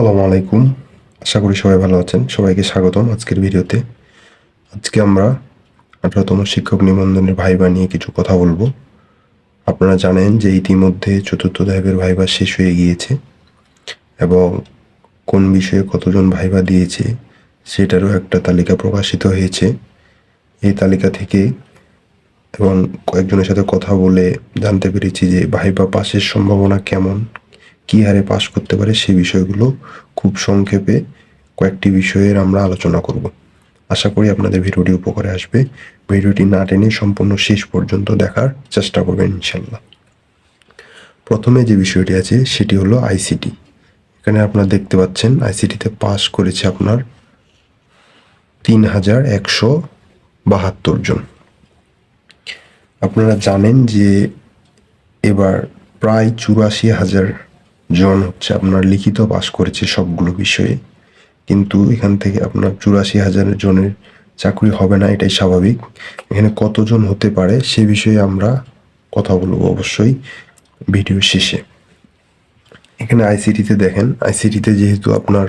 আসসালামু আলাইকুম। আশা করি সবাই ভালো আছেন। সবাইকে স্বাগতম আজকের ভিডিওতে। আজকে আমরা আঠারোতম শিক্ষক নিবন্ধনের ভাইবা নিয়ে কিছু কথা বলব। আপনারা জানেন যে ইতিমধ্যে চতুর্থ ধাপের ভাইবা শেষ হয়ে গিয়েছে এবং কোন বিষয়ে কতজন ভাইবা দিয়েছে সেটারও একটা তালিকা প্রকাশিত হয়েছে। এই তালিকা থেকে এবং কয়েকজনের সাথে কথা বলে জানতে পেরেছি যে ভাইবা পাসের সম্ভাবনা কেমন কী হারে পাস করতে পারে সেই বিষয়গুলো খুব সংক্ষেপে কয়েকটি বিষয়ের আমরা আলোচনা করব। আশা করি আপনাদের ভিডিওটি উপকারে আসবে। ভিডিওটি না টেনে সম্পূর্ণ শেষ পর্যন্ত দেখার চেষ্টা করবেন ইনশাল্লাহ প্রথমে যে বিষয়টি আছে, সেটি হলো আইসিটি এখানে আপনারা দেখতে পাচ্ছেন আইসিটিতে পাস করেছে আপনার তিন হাজার একশো বাহাত্তর জন। আপনারা জানেন যে এবার প্রায় চুরাশি হাজার জন হচ্ছে আপনার লিখিত পাস করেছে সবগুলো বিষয়ে। কিন্তু এখান থেকে আপনার চুরাশি হাজার জনের চাকরি হবে না, এটাই স্বাভাবিক। এখানে কতজন হতে পারে সে বিষয়ে আমরা কথা বলব অবশ্যই ভিডিও শেষে। এখানে আইসিটিতে দেখেন, আইসিটিতে যেহেতু আপনার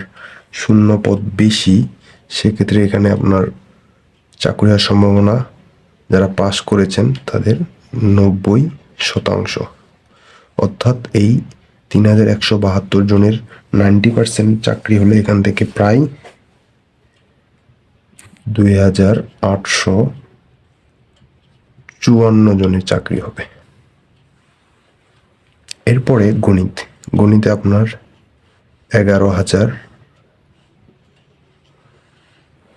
শূন্য পদ বেশি, সেক্ষেত্রে এখানে আপনার চাকরি হওয়ার সম্ভাবনা, যারা পাস করেছেন তাদের নব্বই শতাংশ। অর্থাৎ এই তিন হাজার একশো বাহাত্তর জনের নাইনটি পার্সেন্ট চাকরি হলে এখান থেকে প্রায় দুই হাজার আটশো চুয়ান্ন জনের চাকরি হবে। এরপরে গণিত। গণিতে আপনার এগারো হাজার,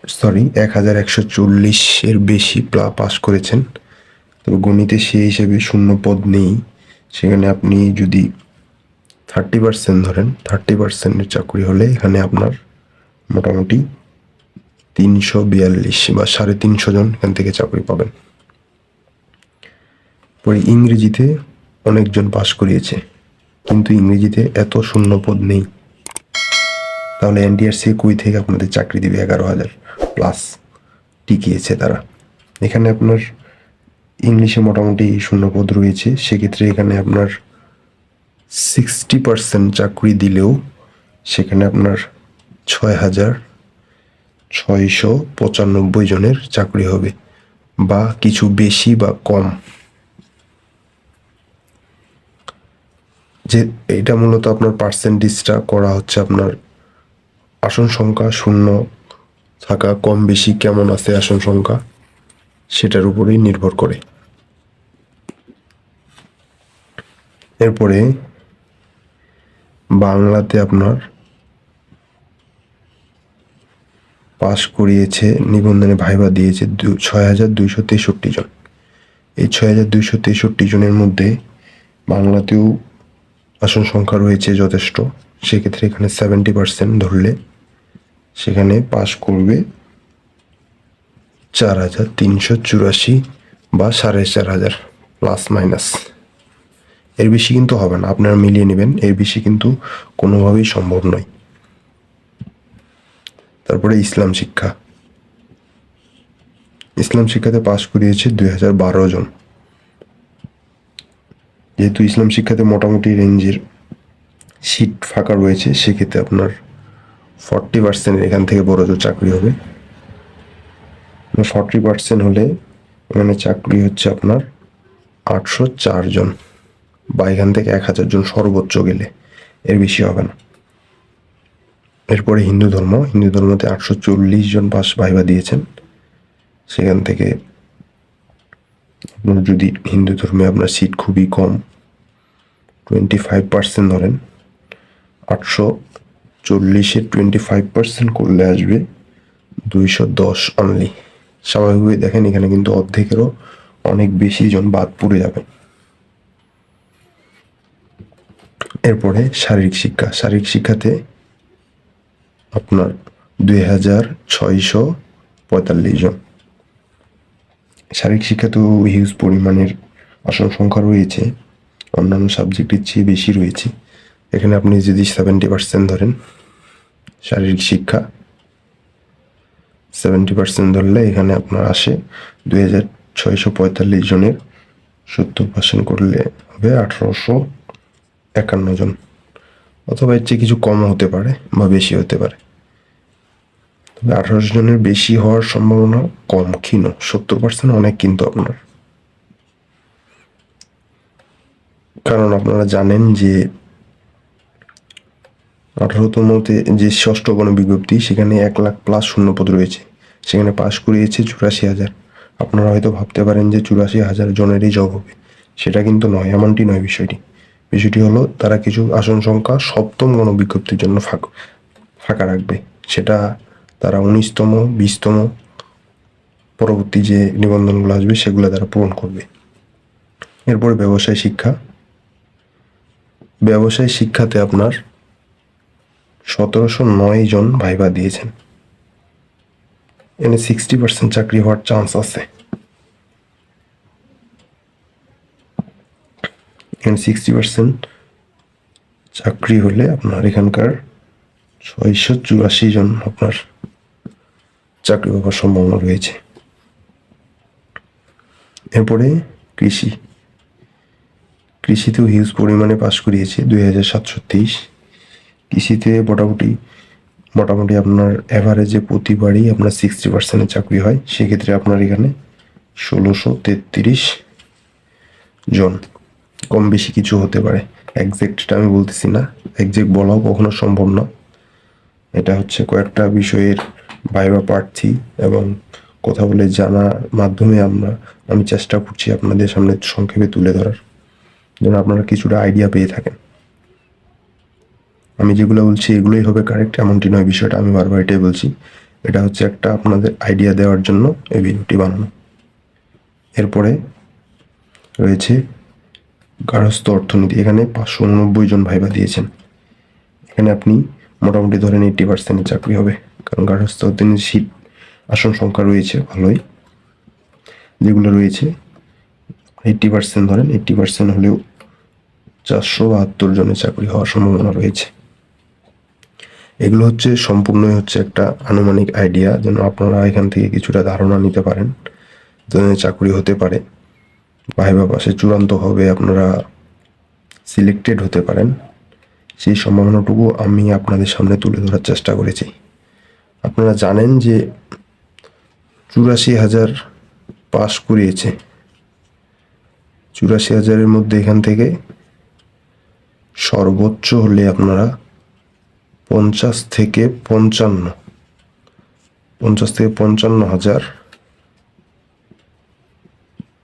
সরি, এক হাজার একশো চল্লিশের বেশি প্লা পাস করেছেন। তবে গণিতে সেই হিসেবে শূন্য পদ নেই। সেখানে আপনি যদি থার্টি পার্সেন্ট ধরেন থার্টি পার্সেন্টের চাকরি হলে এখানে আপনার মোটামুটি তিনশো বিয়াল্লিশ বা সাড়ে তিনশো জন এখান থেকে চাকরি পাবেন। পরে ইংরেজিতে অনেকজন পাস করিয়েছে, কিন্তু ইংরেজিতে এত শূন্য পদ নেই। তাহলে এনটিআরসি কুই থেকে আপনাদের চাকরি দিবে এগারো হাজার প্লাস টিকিয়েছে তারা। এখানে আপনার ইংলিশে মোটামুটি শূন্য পদ রয়েছে, সেক্ষেত্রে এখানে আপনার সিক্সটি পার্সেন্ট চাকরি দিলেও সেখানে আপনার ছয় হাজার ছয়শো পঁচানব্বই জনের চাকরি হবে বা কিছু বেশি বা কম। যে এটা মূলত আপনার পার্সেন্টেজটা করা হচ্ছে আপনার আসন সংখ্যা শূন্য থাকা, কম বেশি কেমন আছে আসন সংখ্যা সেটার উপরেই নির্ভর করে। এরপরে বাংলাতে আপনার পাশ করিয়েছে, নিবন্ধনে ভাইবা দিয়েছে ছয় হাজার দুইশো তেষট্টি জন। এই ছয় হাজার দুইশো তেষট্টি জনের মধ্যে বাংলাতেও আসন সংখ্যা রয়েছে যথেষ্ট। সেক্ষেত্রে এখানে সেভেন্টি পার্সেন্ট ধরলে সেখানে পাশ করবে চার হাজার তিনশো চুরাশি বা সাড়ে চার হাজার প্লাস মাইনাস এর বেশি কিন্তু হবে না, আপনারা মিলিয়ে নেবেন, এর বেশি কিন্তু কোনোভাবেই সম্ভব নয়। তারপরে ইসলাম শিক্ষা। ইসলাম শিক্ষাতে পাশ করিয়েছে দুই হাজার বারো জন। যেহেতু ইসলাম শিক্ষাতে মোটামুটি রেঞ্জের সিট ফাঁকা রয়েছে, সেক্ষেত্রে আপনার ফর্টি পার্সেন্ট এখান থেকে বড় জোর চাকরি হবে। ফর্টি পার্সেন্ট হলে এখানে চাকরি হচ্ছে আপনার আটশো চার জন। বা এখান থেকে এক হাজার জন সর্বোচ্চ গেলে এর বেশি হবে না। এরপরে হিন্দু ধর্ম, হিন্দু ধর্মতে আটশো চল্লিশ জন পাস ভাইবা দিয়েছেন। সেখান থেকে আপনার যদি হিন্দু ধর্মে আপনার সিট খুবই কম টোয়েন্টি ফাইভ পার্সেন্ট ধরেন, আটশো চল্লিশে টোয়েন্টি ফাইভ পার্সেন্ট করলে আসবে দুইশো দশ অনলি স্বাভাবিকভাবে দেখেন এখানে কিন্তু অর্ধেকেরও অনেক বেশি জন বাদ পড়ে যাবে। এরপরে শারীরিক শিক্ষা। শারীরিক শিক্ষাতে আপনার দুই হাজার ছয়শো পঁয়তাল্লিশ জন। শারীরিক শিক্ষা তো হিউজ পরিমাণের আসন সংখ্যা রয়েছে। অন্যান্য সাবজেক্টের চেয়ে বেশি রয়েছে। এখানে আপনি যদি সেভেন্টি পার্সেন্ট ধরেন, শারীরিক শিক্ষা সেভেন্টি পার্সেন্ট ধরলে এখানে আপনার আসে দুই হাজার ছয়শো পঁয়তাল্লিশ জনের সত্তর পার্সেন্ট করলে হবে আঠারোশো একান্ন জন। অথবা এর চেয়ে কিছু কম হতে পারে বা বেশি হতে পারে। তবে আঠারোশো জনের বেশি হওয়ার সম্ভাবনা কম, ক্ষীণ। সত্তর পার্সেন্ট অনেক কিন্তু আপনার। কারণ আপনারা জানেন যে আঠারোতমতে যে ষষ্ঠ গণ বিজ্ঞপ্তি, সেখানে এক লাখ প্লাস শূন্যপদ রয়েছে। সেখানে পাশ করিয়েছে চুরাশি হাজার। আপনারা হয়তো ভাবতে পারেন যে চুরাশি হাজার জনেরই জব হবে। সেটা কিন্তু নয়, এমনটি নয় বিষয়টি। বিষয়টি হলো, তারা কিছু আসন সংখ্যা সপ্তম গণ বিজ্ঞপ্তির জন্য ফাঁকা ফাঁকা রাখবে। সেটা তারা উনিশতম, বিশতম, পরবর্তী যে নিবন্ধনগুলো আসবে, সেগুলো তারা পূরণ করবে। এরপরে ব্যবসায় শিক্ষা। ব্যবসায় শিক্ষাতে আপনার সতেরোশো নয় জন ভাইবা দিয়েছেন। এনে সিক্সটি পার্সেন্ট চাকরি হওয়ার চান্স আছে। এখানে সিক্সটি পার্সেন্ট চাকরি হলে আপনার এখানকার ছয়শো চুরাশি জন আপনার চাকরি পাওয়ার সম্ভাবনা রয়েছে। এরপরে কৃষি। কৃষিতেও হিউজ পরিমাণে পাশ করিয়েছে দুই হাজার সাতশো তেইশ। কৃষিতে মোটামুটি মোটামুটি আপনার অ্যাভারেজে প্রতিবারই আপনার সিক্সটি পার্সেন্টের চাকরি হয়। সেক্ষেত্রে আপনার এখানে ষোলোশো তেত্রিশ জন। কম বেশি কিছু হতে পারে। একজ্যাক্টটা আমি বলতেছি না। একজ্যাক্ট বলাও কখনো সম্ভব না। এটা হচ্ছে কয়েকটা বিষয়ের ভাইবা প্রার্থী এবং কথা বলে জানার মাধ্যমে আমরা, আমি চেষ্টা করছি আপনাদের সামনে সংক্ষেপে তুলে ধরার। যেন আপনারা কিছুটা আইডিয়া পেয়ে থাকেন। আমি যেগুলো বলছি, এগুলোই হবে কারেক্ট এমনটি নয় বিষয়টা। আমি বারবার এটাই বলছি। এটা হচ্ছে একটা আপনাদের আইডিয়া দেওয়ার জন্য এই ভিডিওটি বানানো। এরপরে রয়েছে গার্হস্থ অর্থনীতি। এখানে পাঁচশো উননব্বই জন ভাইবা দিয়েছেন। এখানে আপনি মোটামুটি ধরেন এইট্টি পার্সেন্টের চাকরি হবে, কারণ গার্হস্থ অর্থনীতি সিট আসন সংখ্যা রয়েছে ভালোই। যেগুলো রয়েছে এইট্টি পার্সেন্ট ধরেন এইট্টি পার্সেন্ট হলেও চারশো বাহাত্তর জনের চাকরি হওয়ার সম্ভাবনা রয়েছে। এগুলো হচ্ছে সম্পূর্ণই হচ্ছে একটা আনুমানিক আইডিয়া যেন আপনারা এখান থেকে কিছুটা ধারণা নিতে পারেন চাকরি হতে পারে। ভাইবা পাশে চূড়ান্ত হবে আপনারা সিলেক্টেড হতে পারেন। সেই সম্ভাবনাটুকু আমি আপনাদের সামনে তুলে ধরার চেষ্টা করেছি। আপনারা জানেন যে চুরাশি হাজার পাস করিয়েছে। চুরাশি হাজারের মধ্যে এখান থেকে সর্বোচ্চ হলে আপনারা পঞ্চাশ থেকে পঞ্চান্ন, পঞ্চাশ থেকে পঞ্চান্ন হাজার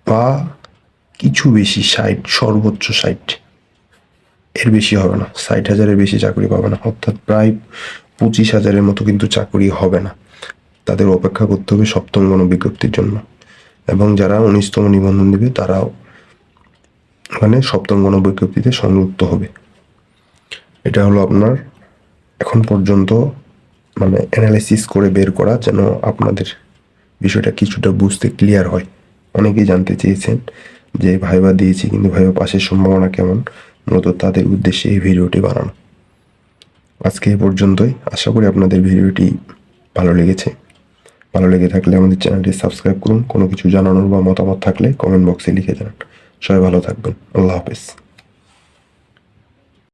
বা কিছু বেশি ষাট, সর্বোচ্চ ষাট। এর বেশি হবে না। ষাট হাজারের বেশি চাকরি পাবে না। অর্থাৎ প্রায় পঁচিশ হাজারের মতো কিন্তু চাকরি হবে না। তাদের অপেক্ষা করতে হবে সপ্তম গণবিজ্ঞপ্তির জন্য। এবং যারা উনিশতম নিবন্ধন দেবে, তারাও মানে সপ্তম গণবিজ্ঞপ্তিতে সংযুক্ত হবে। এটা হলো আপনার এখন পর্যন্ত মানে অ্যানালাইসিস করে বের করা, যেন আপনাদের বিষয়টা কিছুটা বুঝতে ক্লিয়ার হয়। অনেকেই জানতে চেয়েছেন যে ভাইবা দিয়েছি, কিন্তু ভাইবা পাশের সম্ভাবনা কেমন? মূলত তাদের উদ্দেশ্যে এই ভিডিওটি বানানো। আজকে এ পর্যন্তই। আশা করি আপনাদের ভিডিওটি ভালো লেগেছে। ভালো লেগে থাকলে আমাদের চ্যানেলটি সাবস্ক্রাইব করুন। কোনো কিছু জানানোর বা মতামত থাকলে কমেন্ট বক্সে লিখে জানান। সবাই ভালো থাকবেন। আল্লাহ হাফেজ।